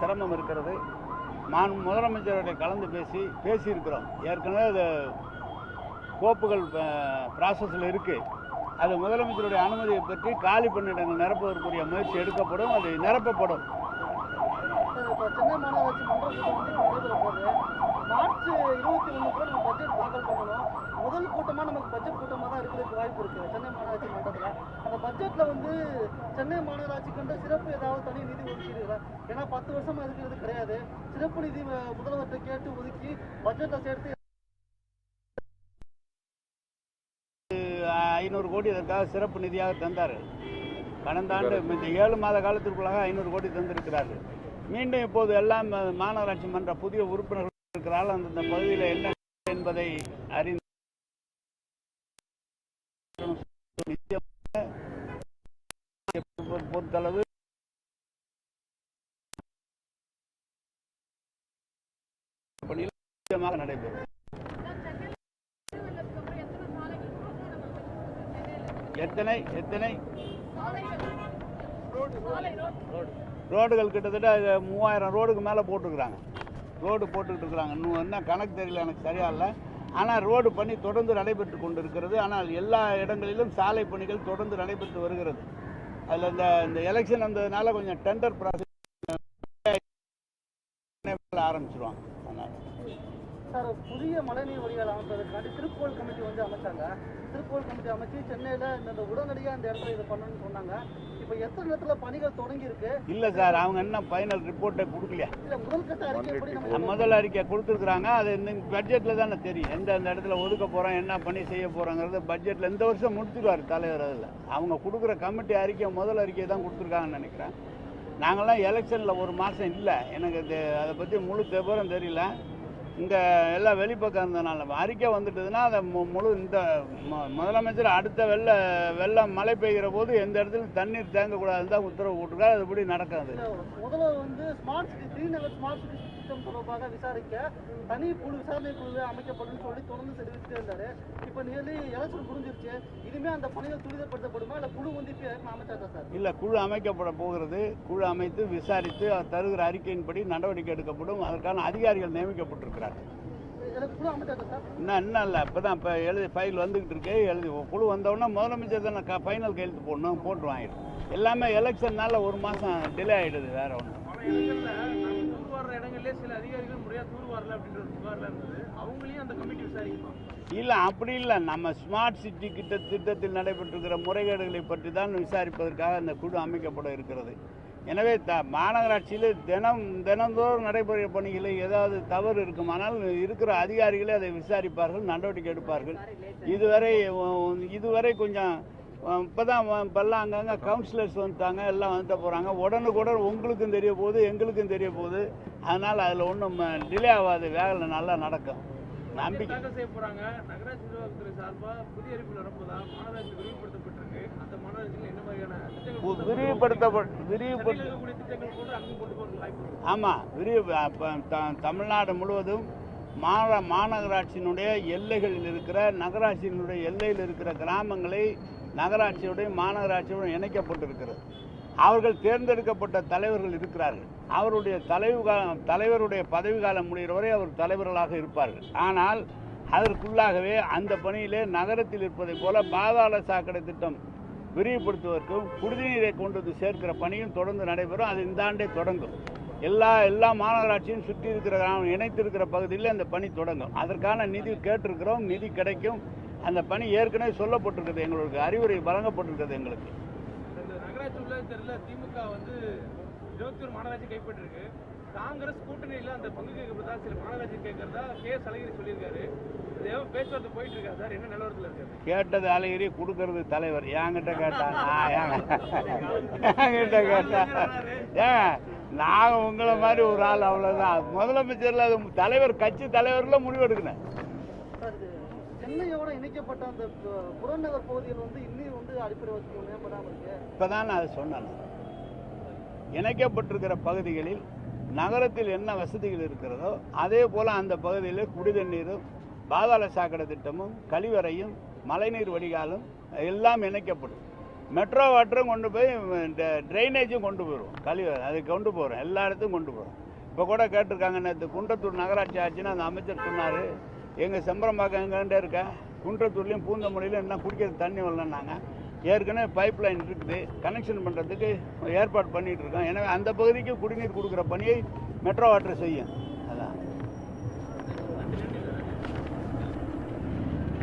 சிரமம் இருக்கிறது. நான் முதலமைச்சரோட கலந்து பேசி பேசியிருக்கிறோம். ஏற்கனவே அது கோப்புகள் ப்ராசஸில் இருக்குது அது முதலமைச்சருடைய அனுமதியை பற்றி காலி பணியிடங்கள் நிரப்புவதற்குரிய முயற்சி எடுக்கப்படும் அது நிரப்பப்படும். மார்ச் இருபத்தி ஒன்று முதல் கூட்டமாக நமக்கு பட்ஜெட் கூட்டமாக தான் இருக்கிறதுக்கு வாய்ப்பு இருக்குது பட்ஜெட்டில் வந்து சென்னை மாநகராட்சிக்கு சிறப்பு ஏதாவது தனி நிதி ஒதுக்கீடுகளா? ஏன்னா பத்து வருஷமா இருக்கிறது கிடையாது. சிறப்பு நிதி முதல்வர்கிட்ட கேட்டு ஒதுக்கி பட்ஜெட்டை சேர்த்து ஐநூறு கோடி இதற்காக சிறப்பு நிதியாக தந்தார். கடந்த ஆண்டு இந்த ஏழு மாத காலத்திற்குள்ளாக ஐநூறு கோடி தந்திருக்கிறார்கள் மீண்டும் இப்போது எல்லாம் மாநகராட்சி மன்ற புதிய உறுப்பினர்கள் இருக்கிறார்கள். அந்தந்த பகுதியில் என்ன என்பதை அறிந்து நிச்சயமாக பணியில் நடைபெறும். எத்தனை எத்தனை? ரோடுகள் கிட்டத்தட்ட மூவாயிரம் ரோடுக்கு மேலே போட்டுருக்குறாங்க. ரோடு போட்டுக்கிட்டு இருக்கிறாங்க இன்னும் என்ன கணக்கு தெரியல எனக்கு சரியா இல்லை. ஆனால் ரோடு பணி தொடர்ந்து நடைபெற்று கொண்டு இருக்கிறது ஆனால் எல்லா இடங்களிலும் சாலை பணிகள் தொடர்ந்து நடைபெற்று வருகிறது. அதில் இந்த இந்த எலெக்ஷன் வந்ததுனால கொஞ்சம் டெண்டர் ப்ராசஸ் ஆரம்பிச்சிருவாங்க. சார் புதிய மழைநீர் வடிகால் அமைப்பதற்காண்டி திருப்போல் கமிட்டி வந்து அமைச்சாங்க. திருப்போல் கமிட்டி அமைச்சு சென்னையில் இந்த உடனடியாக இந்த இடத்துல இதை பண்ணணும்னு சொன்னாங்க. இப்போ எத்தனை இடத்துல பணிகள் தொடங்கி இருக்கு இல்லை சார் அவங்க என்ன ஃபைனல் ரிப்போர்ட்டை கொடுக்கலையா? இல்ல முதல் கட்ட நம்ம முதல் அறிக்கை கொடுத்துருக்குறாங்க. அது இந்த பட்ஜெட்டில் தானே தெரியும். எந்த அந்த இடத்துல ஒதுக்க போகிறோம் என்ன பண்ணி செய்ய போகிறோங்கிறது பட்ஜெட்டில் இந்த வருஷம் முடிச்சிருவார் தலைவர் அதில். அவங்க கொடுக்குற கமிட்டி அறிக்கை முதல் அறிக்கை தான் கொடுத்துருக்காங்கன்னு நினைக்கிறேன். நாங்களாம் எலெக்ஷனில் ஒரு மாதம் இல்லை. எனக்கு அதை பற்றி முழு விவரம் தெரியல. இங்கே எல்லாம் வெளிப்பக்கம் இருந்ததுனால அறிக்கை வந்துட்டதுன்னா அதை மு- முழு இந்த முதலமைச்சர் அடுத்த வெள்ள வெள்ளம் மழை பெய்கிற போது எந்த இடத்துலையும் தண்ணீர் தேங்கக்கூடாதுன்னு தான் உத்தரவு போட்டிருக்காரு. அதுபடி நடக்காது. முதல்வர் வந்து ஸ்மார்ட் சிட்டி ஸ்மார்ட் சிட்டி திட்டம் தொடர்பாக விசாரிக்க தனி குழு விசாரணை குழு அமைக்கப்படும் சொல்லி தொடர்ந்து தெரிவிச்சுட்டே இருந்தாரு. இப்போ நியர்லி எலெக்ஷன் புரிஞ்சிருச்சு. இனிமே அந்த பணிகள் துரிதப்படுத்தப்படுமா? இல்ல குழு வந்து இப்போ அமைச்சாச்சா சார்? இல்லை குழு அமைக்கப்பட போகிறது குழு அமைத்து விசாரித்து தருகிற அறிக்கையின்படி நடவடிக்கை எடுக்கப்படும். அதற்கான அதிகாரிகள் நியமிக்கப்பட்டிருக்கிறார் எனக்கு குழு அமைச்சாச்சா சார்? இன்னும் இன்னும் இல்லை. இப்போ தான் இப்போ எழுதி ஃபைல் வந்துக்கிட்டு இருக்கு. எழுதி குழு வந்தவுடனே முதலமைச்சர் தானே ஃபைனல் கையெழுத்து போடணும் போட்டு வாங்கிடும் எல்லாமே எலெக்ஷன்னால ஒரு மாதம் டிலே ஆகிடுது வேற ஒன்றும் பல இடங்கள்ல சில அதிகாரிகள் முறையாக தூர் அப்படின்ற புகாரில் இருந்தது. அவங்களையும் அந்த கமிட்டி விசாரிக்குமா இல்லை அப்படி இல்லை. நம்ம ஸ்மார்ட் சிட்டி கிட்ட திட்டத்தில் நடைபெற்றிருக்கிற முறைகேடுகளை பற்றி தான் விசாரிப்பதற்காக அந்த குழு அமைக்கப்பட இருக்கிறது. எனவே த மாநகராட்சியில் தினம் தினந்தோறும் நடைபெற பணிகளில் ஏதாவது தவறு இருக்குமானால் இருக்கிற அதிகாரிகளே அதை விசாரிப்பார்கள் நடவடிக்கை எடுப்பார்கள். இதுவரை இதுவரை கொஞ்சம் இப்போ தான் இப்போல்லாம் அங்கங்கே கவுன்சிலர்ஸ் வந்துட்டாங்க எல்லாம் வந்துட்டு போகிறாங்க உடனுக்குடன் உங்களுக்கும் தெரிய போகுது எங்களுக்கும் தெரிய போகுது. அதனால் அதில் ஒன்றும் டிலே ஆகாது. வேலை நல்லா நடக்கும். நம்பிக்கை. ஆமாம் விரிவு தமிழ்நாடு முழுவதும் மாந மாநகராட்சியினுடைய எல்லைகளில் இருக்கிற நகராட்சியினுடைய எல்லையில் இருக்கிற கிராமங்களை நகராட்சியுடைய மாநகராட்சியுடன் இணைக்கப்பட்டிருக்கிறது. அவர்கள் தேர்ந்தெடுக்கப்பட்ட தலைவர்கள் இருக்கிறார்கள். அவருடைய தலைவு காலம் தலைவருடைய பதவி காலம் முடிகிற வரை அவர் தலைவர்களாக இருப்பார்கள். ஆனால் அதற்குள்ளாகவே அந்த பணியிலே நகரத்தில் இருப்பதைப் போல பாதாள சாக்கடை திட்டம் விரிவுபடுத்துவதற்கும் குடிநீரை கொண்டு வந்து சேர்க்கிற பணியும் தொடர்ந்து நடைபெறும். அது இந்த ஆண்டே தொடங்கும். எல்லா எல்லா மாநகராட்சியும் சுற்றி இருக்கிற இணைத்திருக்கிற பகுதியில் அந்த பணி தொடங்கும். அதற்கான நிதி கேட்டிருக்கிறோம். நிதி கிடைக்கும். அந்த பணி ஏற்கனவே சொல்லப்பட்டிருக்கிறது எங்களுக்கு அறிவுரை வழங்கப்பட்டிருக்கிறது எங்களுக்கு. இந்த நகராட்சி உள்ள தெரியல திமுக வந்து இருபத்தி ஒரு மாநகராட்சி கைப்பற்றிருக்கு. காங்கிரஸ் கூட்டணியில அந்த பங்கு கேட்கறதா சில மாநகராட்சி கேட்கறதா? கே எஸ் அழகிரி சொல்லியிருக்காரு. பேச்சுவார்த்தை போயிட்டு இருக்கா சார்? என்ன நிலவரத்தில் இருக்காரு கேட்டது அழகிரி கொடுக்கறது தலைவர். என்கிட்ட கேட்டா நான் என்கிட்ட கேட்டா? ஏன்? நாங்கள் உங்களை மாதிரி ஒரு ஆள் அவ்வளோதான் முதலமைச்சர்ல அது தலைவர் கட்சி தலைவர்ல முடிவெடுக்கணும். சென்னையோட இணைக்கப்பட்ட அந்த புறநகர் பகுதியில் வந்து இன்னும் வந்து அடிப்படை வசதி மேம்படாமல் இருக்கு. இப்போ தான் நான் அதை சொன்னேன். இணைக்கப்பட்டிருக்கிற பகுதிகளில் நகரத்தில் என்ன வசதிகள் இருக்கிறதோ அதே போல் அந்த பகுதியில் குடிதண்ணீரும் பாதாள சாக்கடை திட்டமும் கழிவறையும் மழைநீர் வடிகாலும் எல்லாம் இணைக்கப்படும். மெட்ரோ வாட்டரும் கொண்டு போய் இந்த ட்ரைனேஜும் கொண்டு போயிடுவோம் கழிவறை அது கொண்டு போகிறோம் எல்லா இடத்துக்கும் கொண்டு போகிறோம் இப்போ கூட கேட்டிருக்காங்க நேற்று குன்றத்தூர் நகராட்சி ஆச்சுன்னு அந்த அமைச்சர் சொன்னார். எங்கள் செம்பரம்பாக்கம் எங்கேண்டே இருக்க? குன்றத்தூர்லேயும் பூந்தமல்லியிலும் என்ன குடிக்கிறது தண்ணி வரலன்னாங்க ஏற்கனவே பைப் லைன் இருக்குது. கனெக்ஷன் பண்ணுறதுக்கு ஏற்பாடு பண்ணிகிட்டு இருக்கோம். எனவே அந்த பகுதிக்கு குடிநீர் கொடுக்குற பணியை மெட்ரோ வாட்டர் செய்யும்.